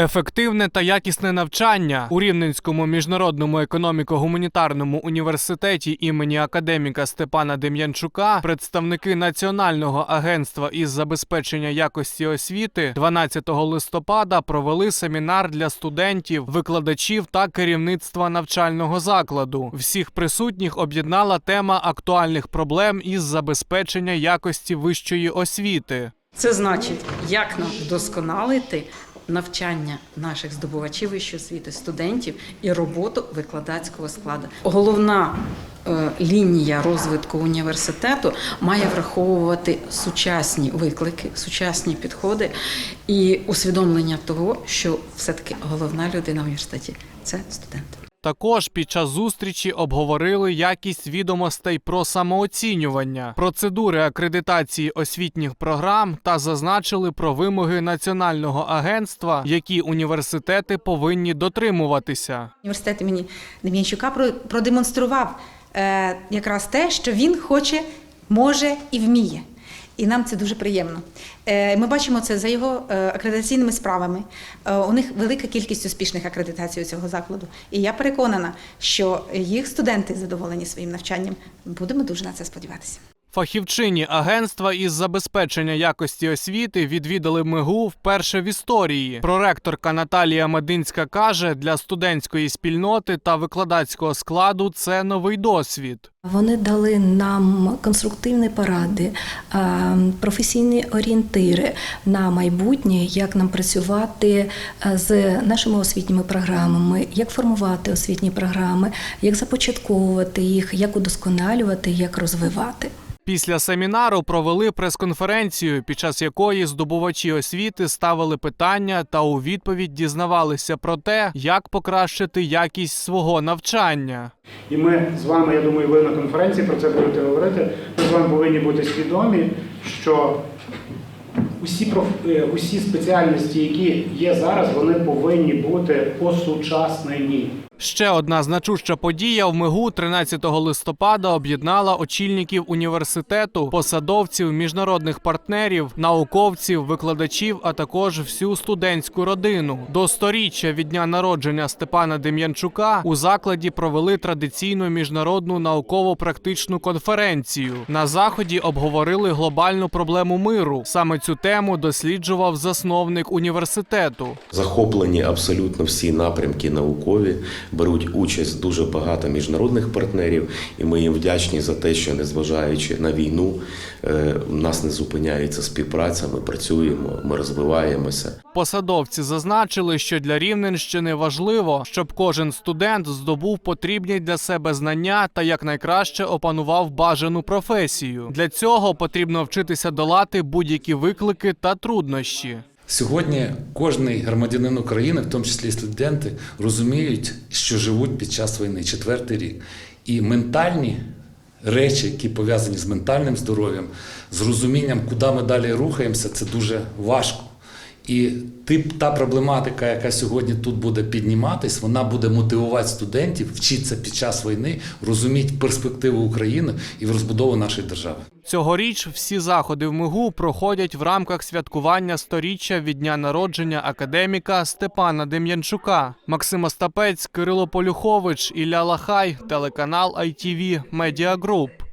Ефективне та якісне навчання у Рівненському міжнародному економіко-гуманітарному університеті імені академіка Степана Дем'янчука представники Національного агентства із забезпечення якості освіти 12 листопада провели семінар для студентів, викладачів та керівництва навчального закладу. Всіх присутніх об'єднала тема актуальних проблем із забезпечення якості вищої освіти. Це значить, як нам вдосконалити навчання наших здобувачів вищої освіти, студентів і роботу викладацького складу. Головна е, лінія розвитку університету має враховувати сучасні виклики, сучасні підходи і усвідомлення того, що все-таки головна людина в університеті це студент. Також під час зустрічі обговорили якість відомостей про самооцінювання, процедури акредитації освітніх програм та зазначили про вимоги національного агентства, які університети повинні дотримуватися. Університет імені Дем'янчука про- продемонстрував е, якраз те, що він хоче, може і вміє. І нам це дуже приємно. Е, Ми бачимо це за його е, акредитаційними справами. Е, У них велика кількість успішних акредитацій у цього закладу. І я переконана, що їх студенти задоволені своїм навчанням. Будемо дуже на це сподіватися. Фахівчині агентства із забезпечення якості освіти відвідали МИГУ вперше в історії. Проректорка Наталія Мединська каже, для студентської спільноти та викладацького складу це новий досвід. Вони дали нам конструктивні поради, професійні орієнтири на майбутнє, як нам працювати з нашими освітніми програмами, як формувати освітні програми, як започатковувати їх, як удосконалювати, як розвивати. Після семінару провели прес-конференцію, під час якої здобувачі освіти ставили питання та у відповідь дізнавалися про те, як покращити якість свого навчання. І ми з вами, я думаю, ви на конференції про це будете говорити. Ми з вами повинні бути свідомі, що усі, проф- е, усі спеціальності, які є зараз, вони повинні бути осучаснені. Ще одна значуща подія в МИГУ 13 листопада об'єднала очільників університету, посадовців, міжнародних партнерів, науковців, викладачів, а також всю студентську родину. До сторіччя від дня народження Степана Дем'янчука у закладі провели традиційну міжнародну науково-практичну конференцію. На заході обговорили глобальну проблему миру. Саме цю тему досліджував засновник університету. Захоплені абсолютно всі напрямки наукові, беруть участь дуже багато міжнародних партнерів, і ми їм вдячні за те, що незважаючи на війну, е, в нас не зупиняється співпраця. Ми працюємо, ми розвиваємося. Посадовці зазначили, що для Рівненщини важливо, щоб кожен студент здобув потрібні для себе знання та якнайкраще опанував бажану професію. Для цього потрібно вчитися долати будь-які виклики та труднощі. Сьогодні кожний громадянин України, в тому числі студенти, розуміють, що живуть під час війни, четвертий рік. І ментальні речі, які пов'язані з ментальним здоров'ям, з розумінням, куди ми далі рухаємося, це дуже важко. І тип, та проблематика, яка сьогодні тут буде підніматись, вона буде мотивувати студентів вчитися під час війни, розуміти перспективу України і в розбудову нашої держави. Цьогоріч всі заходи в МИГУ проходять в рамках святкування сторіччя від дня народження академіка Степана Дем'янчука. Максим Остапець, Кирило Полюхович, Ілля Лахай, телеканал ITV Media Group.